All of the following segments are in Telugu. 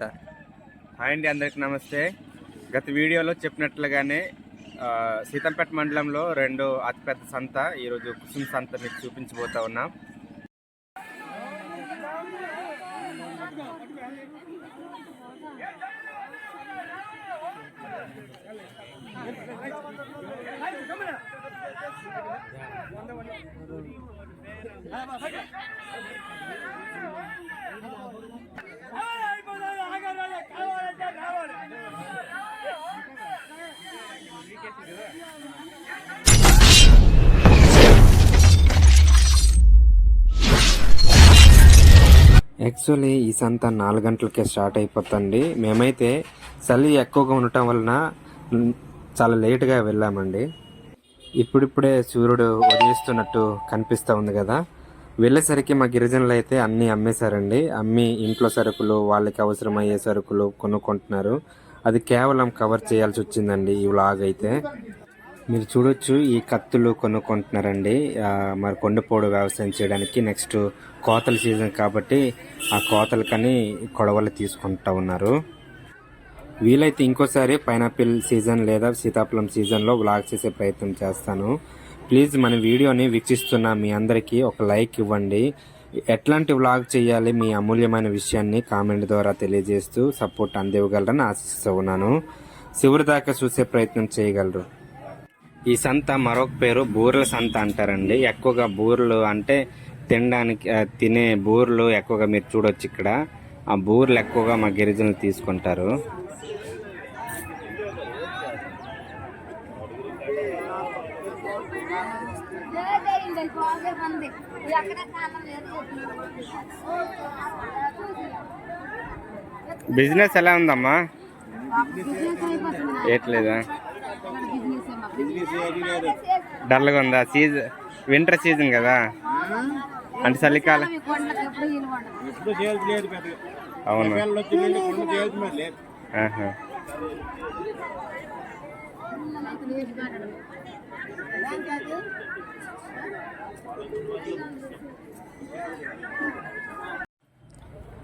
సంత హాయ్ అండి అందరికి నమస్తే. గత వీడియోలో చెప్పినట్లుగానే సీతంపేట మండలంలో రెండు అతిపెద్ద సంత ఈరోజు కుసుమ సంత మీకు చూపించబోతా ఉన్నాం. యాక్చువల్లీ ఈ సంత నాలుగు గంటలకే స్టార్ట్ అయిపోతుంది మేమైతే చలి ఎక్కువగా ఉండటం వలన చాలా లేట్గా వెళ్ళామండి. ఇప్పుడిప్పుడే సూర్యుడు ఉదయిస్తున్నట్టు కనిపిస్తూ ఉంది కదా. వెళ్ళేసరికి మా గిరిజనులు అయితే అన్నీ అమ్మేశారండి. అమ్మి ఇంట్లో సరుకులు వాళ్ళకి అవసరమయ్యే సరుకులు కొనుక్కుంటున్నారు. అది కేవలం కవర్ చేయాల్సి వచ్చిందండి ఈ వ్లాగ్ అయితే. మీరు చూడొచ్చు ఈ కత్తులు కొనుక్కుంటున్నారండి. మరి కొండపోడు వ్యవసాయం చేయడానికి నెక్స్ట్ కోతల సీజన్ కాబట్టి ఆ కోతలకని కొడవలు తీసుకుంటా ఉన్నారు. వీలైతే ఇంకోసారి పైనాపిల్ సీజన్ లేదా సీతాఫలం సీజన్లో వ్లాగ్ చేసే ప్రయత్నం చేస్తాను. ప్లీజ్ మన వీడియోని వీక్షిస్తున్న మీ అందరికీ ఒక లైక్ ఇవ్వండి. ఎట్లాంటి వ్లాగ్ చేయాలి మీ అమూల్యమైన విషయాన్ని కామెంట్ ద్వారా తెలియజేస్తూ సపోర్ట్ అందివ్వగలరని ఆశిస్తూ ఉన్నాను. చివరి దాకా చూసే ప్రయత్నం చేయగలరు. ఈ సంత మరొక పేరు బూరెల సంత అంటారండి. ఎక్కువగా బూరెలు అంటే తినడానికి తినే బూరెలు ఎక్కువగా మీరు చూడొచ్చు ఇక్కడ. ఆ బూరెలు ఎక్కువగా మా గిరిజనులు తీసుకుంటారు. బిజినెస్ ఎలా ఉందమ్మా? ఏట్లేదా? డల్గా ఉందా? సీజన్ వింటర్ సీజన్ కదా. అంటే చలికాలం. అవును?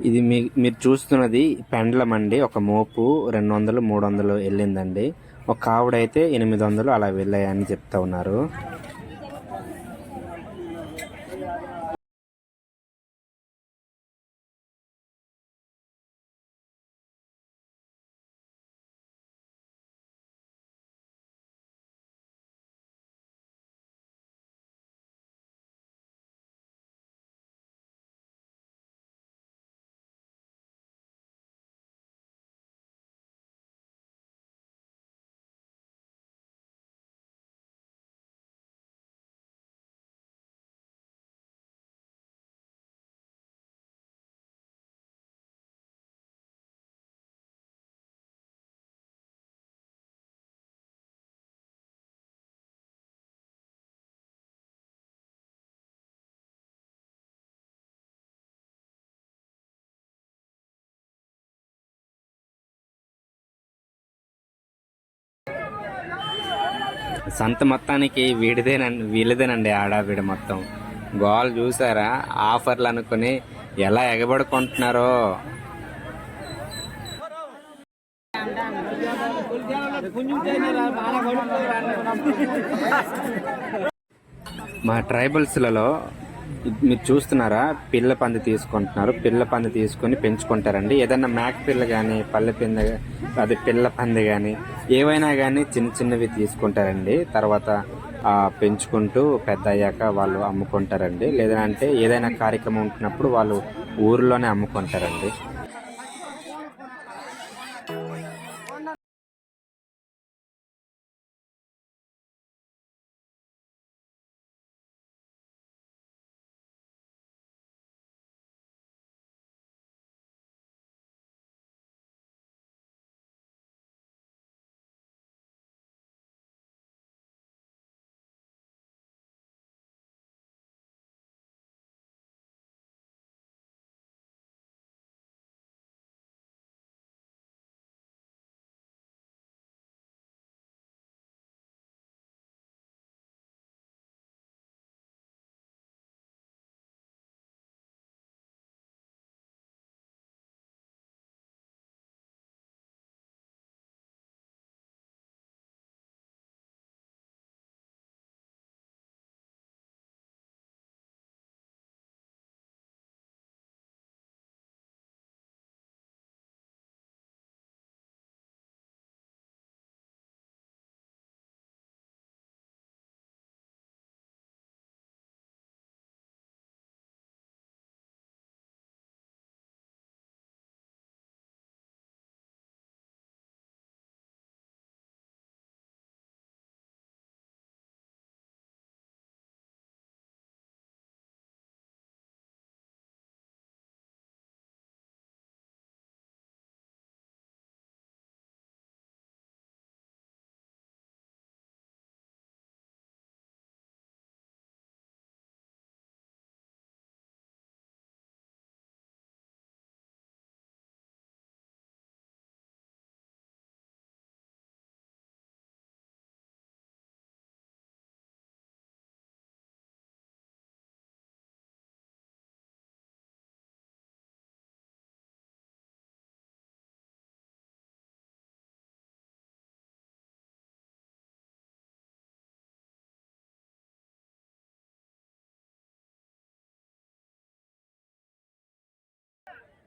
ఇది మీ మీరు చూస్తున్నది పెండలం అండి ఒక మోపు రెండు వందలు మూడు వందలు వెళ్ళిందండి. ఒక ఆవిడైతే ఎనిమిది వందలు అలా వెళ్ళాయని చెప్తా ఉన్నారు. సంత మొత్తానికి వీడిదేనండి వీళ్ళదేనండి ఆడావిడ మొత్తం. గోల్ చూసారా? ఆఫర్లు అనుకుని ఎలా ఎగబడుకుంటున్నారో. మా ట్రైబల్స్లలో మీరు చూస్తున్నారా? పిల్ల పంది తీసుకుంటున్నారు. పిల్ల పంది తీసుకొని పెంచుకుంటారండి. ఏదైనా మేక పిల్ల కానీ పల్లె పింద అది పిల్ల పంది కానీ ఏవైనా కానీ చిన్న చిన్నవి తీసుకుంటారండి. తర్వాత పెంచుకుంటూ పెద్ద అయ్యాక వాళ్ళు అమ్ముకుంటారండి. లేదంటే ఏదైనా కార్యక్రమం ఉంటున్నప్పుడు వాళ్ళు ఊరిలోనే అమ్ముకుంటారండి.